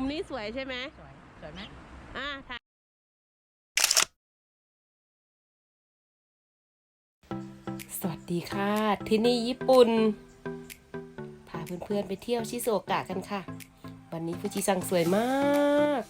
มุมนี้สวยใช่ไหมสวยสวยไหมอ่าถ่ายสวัสดีค่ะ ที่นี่ญี่ปุ่น พาเพื่อนๆไปเที่ยวชิโซโอกะกันค่ะ วันนี้ฟูจิซังสวยมาก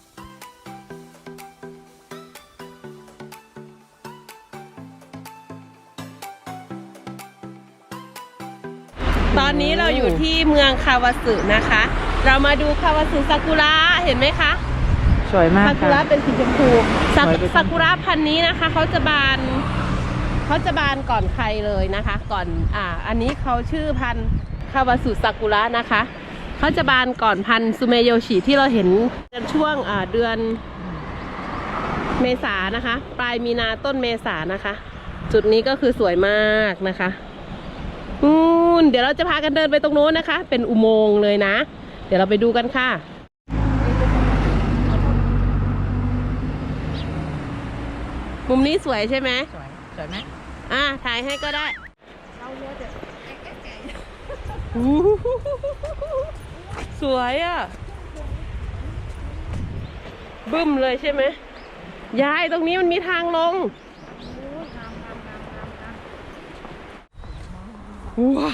ตอนนี้เราอยู่ที่เมืองคาวาสึนะคะ เรามาดูคาวาสึซากุระเห็นไหมคะสวยมากซากุระค่ะ เป็นสีชมพูซาสวยไปทั้งซากุระพันธุ์นี้นะคะเขาจะบานเขาจะบานก่อนใครเลยนะคะ ก่อนอ่า อันนี้เขาชื่อพันธุ์คาวาสุซากุระนะคะเขาจะบานก่อนพันธุ์ซูเมโยชิที่เราเห็นกันช่วงอ่าเดือนเมษานะคะ ปลายมีนาต้นเมษานะคะ จุดนี้ก็คือสวยมากนะคะอืนเดี๋ยวเราจะพากันเดินไปตรงโน้นนะคะ เป็นอุโมงค์เลยนะ เดี๋ยวเราไปดูกันค่ะ มุมนี้สวยใช่ไหมสวยสวยไหมอะถ่ายให้ก็ได้สวยอะ บึ้มเลยใช่ไหมยายตรงนี้มันมีทางลงว้า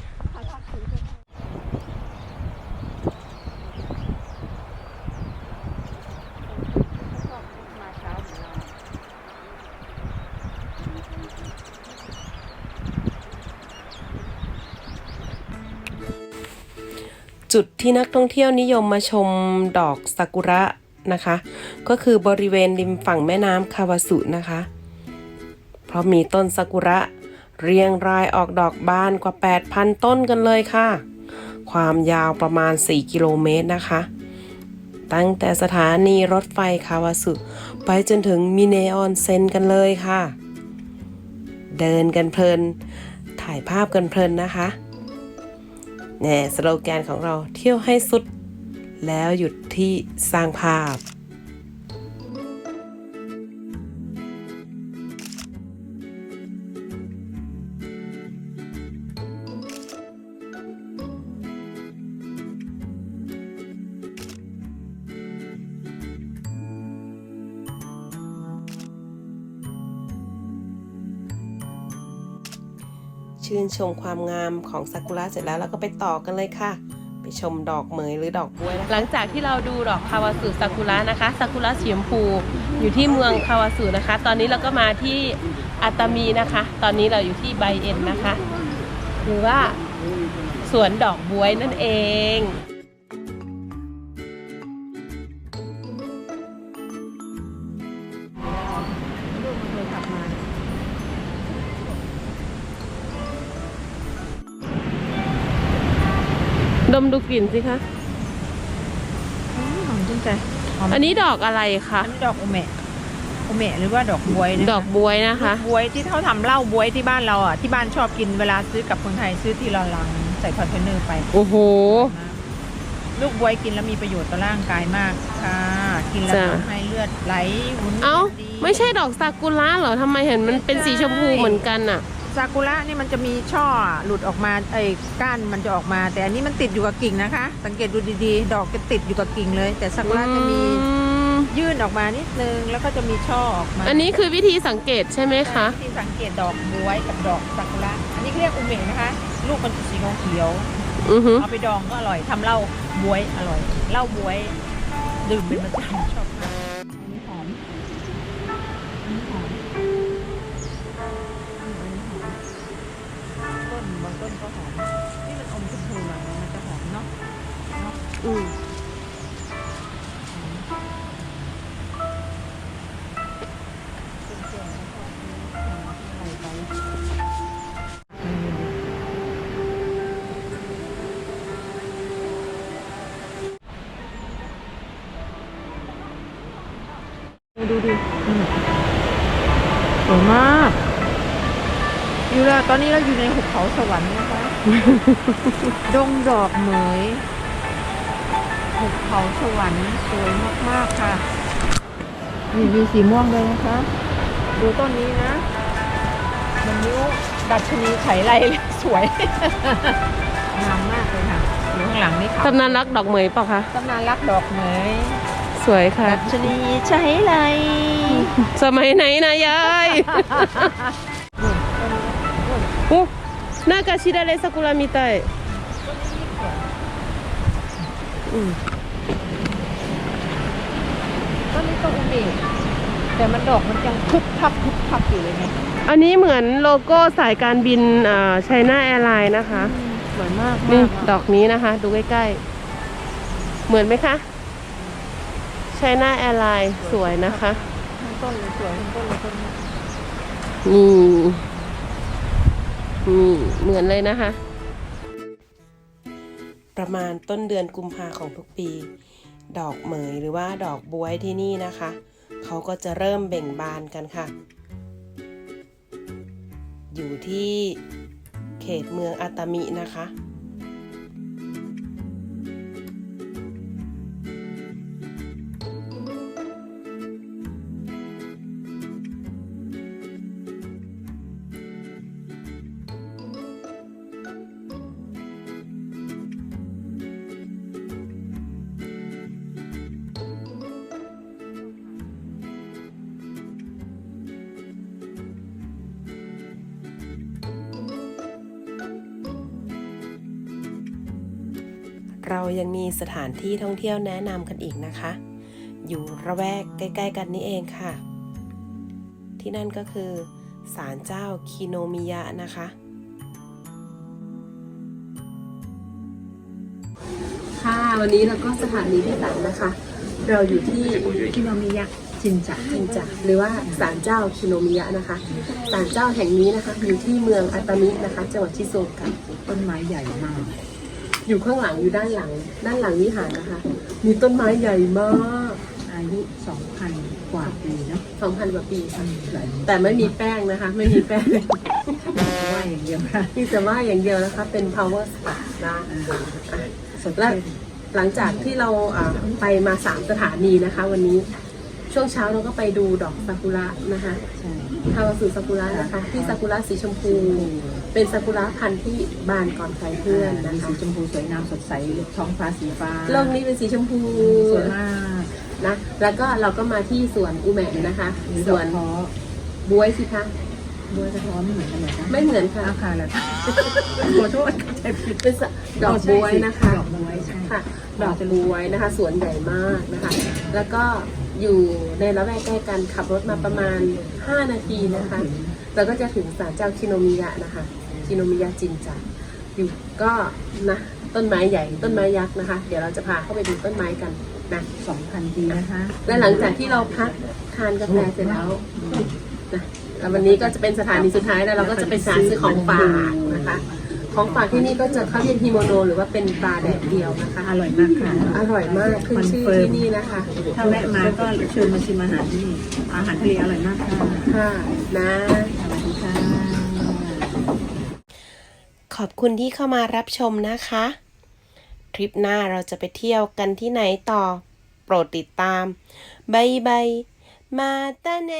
จุดที่นักท่องเที่ยวนิยมมาชมดอกซากุระนะคะ ก็คือบริเวณริมฝั่งแม่น้ำคาวาสุนะคะ เพราะมีต้นซากุระ เรียงรายออกดอกบานกว่า 8,000 ต้นกันเลยค่ะ ความยาวประมาณ 4 กิโลเมตรนะคะ ตั้งแต่สถานีรถไฟคาวาสุไปจนถึงมิเนออนเซนกันเลยค่ะ เดินกันเพลิน ถ่ายภาพกันเพลินนะคะ แน่สโลแกนของเราเที่ยวให้สุด แล้วหยุดที่สร้างภาพ ชื่นชมความงามของซากุระเสร็จแล้วเราก็ไปต่อกันเลยค่ะ ไปชมดอกเหมยหรือดอกบัวหลังจากที่เราดูดอกคาวาสุซากุระนะคะซากุระสีชมพูอยู่ที่เมืองคาวาสุนะคะ ตอนนี้เราก็มาที่อาตามีนะคะ ตอนนี้เราอยู่ที่ไบเอ็นนะคะ หรือว่าสวนดอกบวยนั่นเอง ดมดูกลิ่นสิคะหอมชื่นใจหอมอันนี้ดอกอะไรคะอันนี้ดอกโอเมะโอเมะหรือว่าดอกบวยนะคะดอกบวยนะคะบวยที่เขาทำเหล้าบวยที่บ้านเราอะที่บ้านชอบกินเวลาซื้อกับคนไทยซื้อทีละลังใส่คอนเทนเนอร์ไปโอ้โหลูกบวยกินแล้วมีประโยชน์ต่อร่างกายมากค่ะ กินแล้วจ้ะ ทำให้เลือดไหลหมุนวียนเอ้า ดี ไม่ใช่ดอกซากุระเหรอทำไมเห็นมันเป็นสีชมพูเหมือนกันอะ ซากุระนี่มันจะมีช่อหลุดออกมาไอ้ก้านมันจะออกมา แต่อันนี้มันติดอยู่กับกิ่งนะคะ สังเกตดูดีๆ ดอกจะติดอยู่กับกิ่งเลย แต่ซากุระจะมีอืมยื่นออกมานิดนึงแล้วก็จะมีช่อออกมาอันนี้คือวิธีสังเกตใช่ไหมคะ ที่สังเกตดอกบวยกับดอกซากุระอันนี้เรียกอุเมะนะคะ ลูกมันจะสีเขียวอือฮึ ๆเอาไปดองก็อร่อยทำเหล้าบวยอร่อยเหล้าบวย ดื่มเป็นประจำชอบมาก ดูดิสวยมาก อยู่แล้วตอนนี้เราอยู่ในหุบเขาสวรรค์นะคะ ดงดอกเหมยหุบเขาสวรรค์สวยมาก ๆ ค่ะนี่มีสีม่วงเลยนะคะ ดูต้นนี้นะ มันนิ้วดัชนีไขไรเลยสวย งามมากเลยค่ะอยู่ข้างหลังนี่ค่ะตำนานรักดอกเหมยเปล่าคะตำนานรักดอกเหมย สวยค่ะดัชนีใช้ไรสมัยไหนนะยายโอ้นากาชิดาเลซากุระมิไตยอืมต้นนี้ต้นอุเบกแต่มันดอกมันยังพึบพับพึบพับอยู่เลยไงอันนี้เหมือนโลโก้สายการบินอ่าไชน่าแอร์ไลน์นะคะ สวยมากนี่มากดอกนี้นะคะ ดูใกล้ๆ เหมือนไหมคะไชน่าแอร์ไลน์สวยนะคะทั้งต้นเลยสวยทั้งต้นเลยต้นนี้นี่นี่เหมือนเลยนะคะ ประมาณต้นเดือนกุมภาของทุกปี ดอกเหมยหรือว่าดอกบวยที่นี่นะคะ เขาก็จะเริ่มเบ่งบานกันค่ะ อยู่ที่เขตเมืองอาตามินะคะ เรายังมีสถานที่ท่องเที่ยวแนะนำกันอีกนะคะ อยู่ระแวกใกล้ ๆ กันนี่เองค่ะ ที่นั่นก็คือศาลเจ้าคิโนมิยะนะคะค่ะวันนี้เราก็สถานีที่สามนะคะ เราอยู่ที่คิโนมิยะจินจักจินจะหรือว่าศาลเจ้าคิโนมิยะนะคะศาลเจ้าแห่งนี้นะคะอยู่ที่เมืองอาตามินะคะ จังหวัดชิโซกะต้นไม้ใหญ่มาก อยู่ข้างหลังอยู่ด้านหลัง ด้านหลังวิหารนะคะ มีต้นไม้ใหญ่มากอายุ2,000กว่าปีเนาะ2,000กว่าปีค่ะใหญ่แต่ไม่มีแป้งนะคะ ไม่มีแป้งว่าอย่างเดียวค่ะที่จะว่าอย่างเดียวนะคะ เป็น power spa นะสดและชื่นหลังจากที่เราอ่าไปมาสามสถานีนะคะ วันนี้ ช่วงเช้าเราก็ไปดูดอกซากุระนะคะใช่ฮาวาสุซากุระนะคะ ที่ซากุระสีชมพู เป็นซากุระพันธุ์ที่บานก่อนใครเพื่อนนะมีคะสีชมพูสวยงามสดใสท้องฟ้าสีฟ้าโลกนี้เป็นสีชมพูสวยมากนะแล้วก็เราก็มาที่สวนอุแมะนะคะมีสดอวกนท้อบวยสิคะ ด้วยกระท้อไม่เหมือนกันเลยนะไม่เหมือนค่ะอาคารแล้วขอโทษเข้าใจผิดเป็นสะดอกบวยนะคะ ดอกบวยใช่ค่ะ ดอกบวยนะคะ สวนใหญ่มากนะคะ แล้วก็อยู่ในละแวกใกล้กันขับรถมาประมาณ 5 นาทีนะคะ เราก็จะถึงศาลเจ้าคิโนมิยะนะคะ คิโนมิยะจินจาอยู่ก็นะต้นไม้ใหญ่ต้นไม้ยักษ์นะคะ เดี๋ยวเราจะพาเข้าไปดูต้นไม้กันนะสองพันปีนะคะ และหลังจากที่เราพักทานกาแฟเสร็จแล้วนะ แล้ววันนี้ก็จะเป็นสถานีสุดท้ายแล้วเราก็จะไปหาซื้อของฝากนะคะ ของฝากที่นี่ก็จะเขาเรียกฮิโมโนหรือว่าเป็นปลาแดดเดียวนะคะ อร่อยมากค่ะ อร่อยมากขึ้นชื่อคอนเฟิร์มที่นี่นะคะ ถ้าแวะมาก็เชิญมาชิมอาหารที่นี่อาหารทะเลอร่อยมากค่ะค่ะนะสวัสดีค่ะขอบคุณที่เข้ามารับชมนะคะ ทริปหน้าเราจะไปเที่ยวกันที่ไหนต่อ โปรดติดตามบายบายมาตาเน